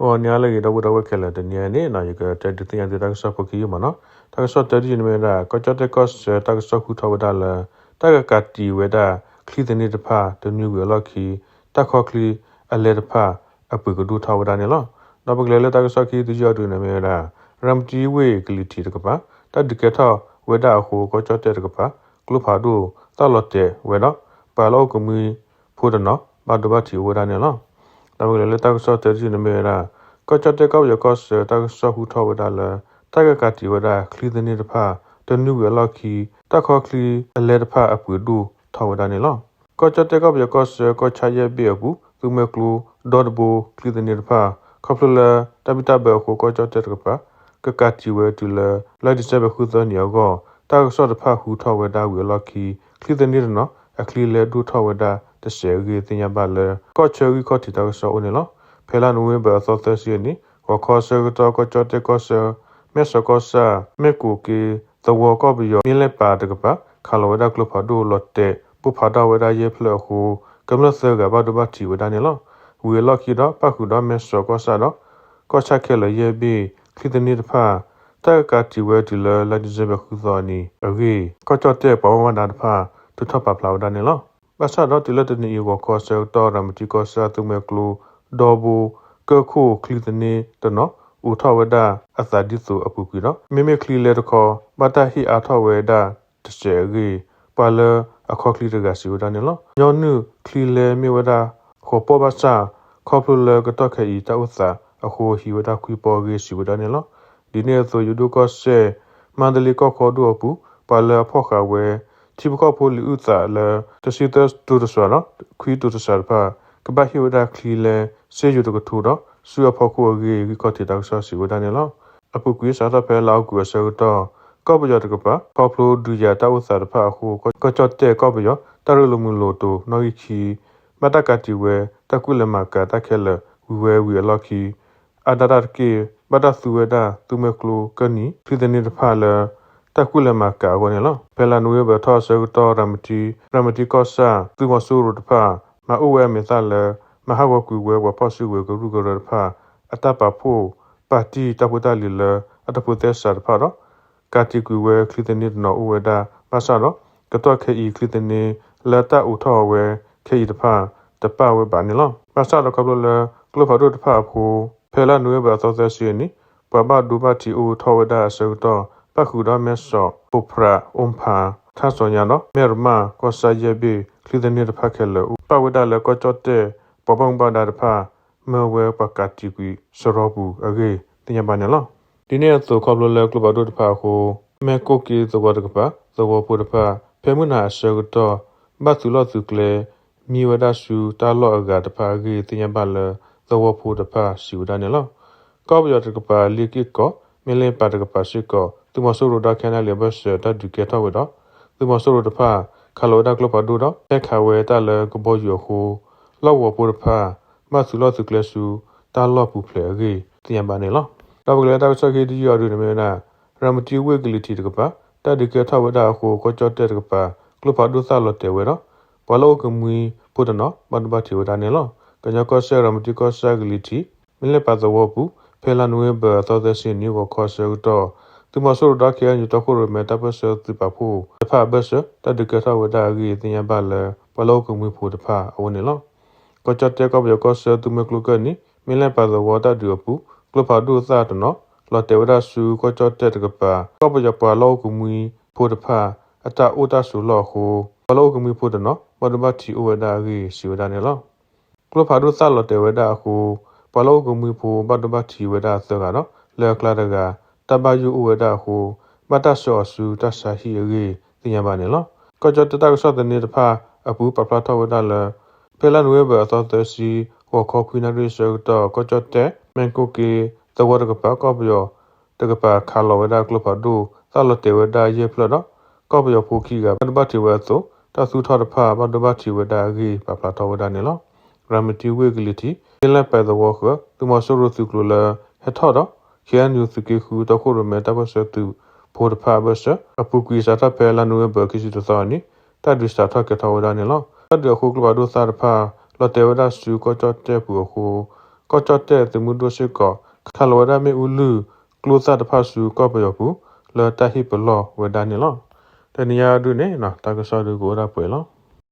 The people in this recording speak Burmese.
o nya le da bu da we kele de nya ne na ye ka te de tian de da sa po ki ma na ta sa te di ne da ko cha te ko se ta sa ku tho da la ta ka ka ti we da kli de ne de pa de ni we lo ki ta kho kli a le de pa a pu ko du tho da ne lo na bu le le ta sa ki de ja du ne me da ram ti we kli ti de ka pa ta de ke tho we da ho ko cha te de ka pa klu pa du ta lo te we da pa lo ko mi phu de no ba do ba ti we da ne lo တဲ့ဝဒပါလောကမီဖိုဒနောဘာဒဘတီဝဒနေလောနဘကလေလတကစတဲ့တူနေမေရာကိုချတဲ့ကောက်ရကောစတကစဟူထဝဒလာတကကတီဝဒခလီဒနေတဖတနုဝလခီတခေါခလီအလဲတဖအပူဒူထဝဒနေလောကိုချတဲ့ကောက်ရကောစကိုချရဲ့ဘေဘူးသူမကလူဒေါ်ဘူကလီဒနေတဖခပလတပိတဘကိုကိုချတဲ့တကပါကကတီဝဲတူလလိုက်ဒီစဘခုသောညောကောတာဆော့တဖဟူထဝဒဝေလခီခလီဒနေနော်အခလီလေဒူထဝဒ တရှေဂီတင်ရပါလေကောချေဂီကောတီတာဆောဦးနေလောဖဲလာနူဝဲဘသောသစီနီဝခေါ်ဆေကတော့ကောချတဲ့ကောဆာမေဆကောဆာမေကူကီသဝကောဘယောမြင်းလက်ပါတကပါခါလောဝဒကလဖဒူလော့တဲ့ပူဖာဒဝဒယေဖလခုကမလဆကဘာဒဘတီဝဒနေလောဝေလော့ကီတော့ပခုတော့မေဆကောဆာတော့ကောချခဲလယေဘီခိတနီတဖာတက်ကတီဝဲဒီလလာဒီဇဘခုသောနီအဂေကောချတဲ့ပဝဝနာတဖာတူထပ်ပါဖလာဝဒနေလော ဘာသာတော့ဒီလက်တနီဝကောဆာတော့ရမတီကောဆာသူမဲကလူဒေါ်ဘူကခုခလီတနေတနော်ဥထဝဒအသဒီစုအပူပြီနော်မိမိခလီလေတခေါ်ဘတာဟီအာထဝေဒတချေဂီပါလအခေါခလီတကစီဝဒနေလောညောနုခလီလေမိဝဒခေါ်ပေါ်ပါစာခေါပလူလေကတော့ခေဤတဥစာအခုဟီဝဒခွီပေါ်ဂီစီဝဒနေလောဒီနေ့ဆိုယူဒိုကောဆေမန္တလီကောခေါ်ဒူအပူပါလဖောက်ခဝဲ တိဘကောဖိုလီဥစာလတစီတစတူရဆာနော်ခွီတူတဆာပါကဘာဟီဝဒခလီလေစေယူတကထူတော့ဆူရဖို့ကိုကြီးကတိတောက်ဆစီဝဒနေလောအပုကွေးစားတော့ဖဲလောက်ကူဆောတော့ကောပကြတကပါဖော်ဖလိုဒူရတောက်စားတဖာခုကချတ်တဲ့ကောပကြတရလမှုလို့တိုနော်ခီမတကတိဝဲတကုလမကတခဲလဝီဝဲဝီလောက်ခီအဒရကေဘဒသုဝဒသူမကလိုကနီဖိဒနေတဖာလ တကုလမကာဝနေလောဖဲလာနွေဘထောဆောတော့ရမတီရမတီကောဆာသူမဆူရတဖာမအုဝဲမေသလမဟာဝကူဝဲဝပစုဝဲဂရုဂရဖာအတပဖို့ပါတီတပုတလီလအတပုသက်ဆာဖာတော့ကာတီကူဝဲခလီတနီနော်ဥဝဒပါဆာတော့ကတော့ခေဤခလီတနီလတဥထောဝဲခေဤတဖာတပဝဲပါနေလောပါဆာတော့ကဘလကလဖာတို့တဖာဖို့ဖဲလာနွေဘသောသက်စီနီပပဒူပါတီဥထောဝဒဆောတော့ ပခုတော့မဲဆောပုဖရာအုံဖာထဆောညာနော်မေရမကောဆာယေဘီခလီတနီတဖာခဲလောပဝဒလကောချတ်တဲ့ပပံပဒါတဖာမဝဲပကတိကွီစရောဘူးအဂေတင်ရပါနလောဒီနေ့သောခေါပလလေကလဘဒုတဖာဟိုမေကိုကီသဝဒကပါသဝပူတဖာဖေမနာရှေကတော့ဘတ်သူလောသူကလေမီဝဒရှူတာလောအဂတဖာဂေတင်ရပါလသဝပူတဖာရှူဒနလောကောဘရတကပါလီကိကောမီလင်ပါတကပါရှိကော သူမဆိုရဒခနာလေဘတ်တဒုကေထဝဒသူမဆိုရတဖာခလိုဒကလပဒုတော့တက်ခဝဲတလကဘောယောဟိုလောက်ဝပူဖာမဆူလောစုကလဆူတာလောပူဖလေရေတယံပါနေလောတော့ကလေးတော့စကေဒီရဒူနေမနာရမတီဝေကလီတီတကပါတတကထဝဒခုကိုချတ်တဲ့တကပါကလဖာဒုသလောတေဝေနော်ဘလောကမွီဖုဒနော်ဘတ်ဘတ်တီဝဒနေလောကညကောဆရမတီကောဆာဂလီတီမလေပါသဝပူဖဲလာနွေဘသောသစင်နီကိုခေါ်ဆူတော့ သူမဆိုတော့ကရညတော့ကိုရမဲတပ်ပစတိပဖို့တဖဘစတဒကထဝဒါရီတင်ရပါလပလောကမွေဖို့တဖအဝင်လောကချတ်တကဘယကဆသူမကလကနီမင်းလည်းပါသောဝတာဒီပူကလဖာဒုသတနော်လော်တေဝဒါစုကချတ်တကပကဘယပလောကမွေဖို့တဖအတာအိုတာစုလောဟုပလောကမွေဖို့တနော်မဒဘတီအိုဝဒါရီစီဝဒါနေလောကလဖာဒုသလော်တေဝဒါဟုပလောကမွေဖို့မဒဘတီဝဒါသကနော်လောကလာတက တဘယူအိုဝဒါဟိုမတဆောဆူတဆာဟီရေတင်ရပါနေလောကောကြတတကဆောတဲ့နေတဖာအပူပပလာထဝဒါလောဖဲလန်ဝဲဘအသောသစီဟောခေါခွိနာရီဆောတော့ကောချတ်တဲ့မန်ကိုကီတဝရကပါကောပယောတကပါခါလောဝဒါကလပဒူသလတေဝဒါယေဖလတော့ကောပယောဖူခီကဘတ်ဘတ်တီဝဲဆိုတဆူထော်တဖာဘတ်ဘတ်တီဝဒါဂီပပလာတော်ဝဒါနေလောရမတီဝေဂလီတီလက်ပဲသောခသူမဆိုရသူကလဟထတော့ ကျန်ယူစကေခုတခုရမေတဘဆတူဖိုးတဖာဘဆအပူကွီစာတဖဲလနွေဘကီစီတသောနီတတ်ဒူစတာထကထောဝဒါနေလောတတ်ရခုကဘာဒုစာဖာလတေဝဒစူကိုချတ်တဲ့ပူခုကကောချတဲ့တမှုဒိုရှိကောခလဝဒမေဥလူကလိုသတ်တဖဆူကောပယောဘူးလောတဟိပလောဝဒနီလောတနီယာဒုနေနော်တာကဆောဒုကိုရပွဲလော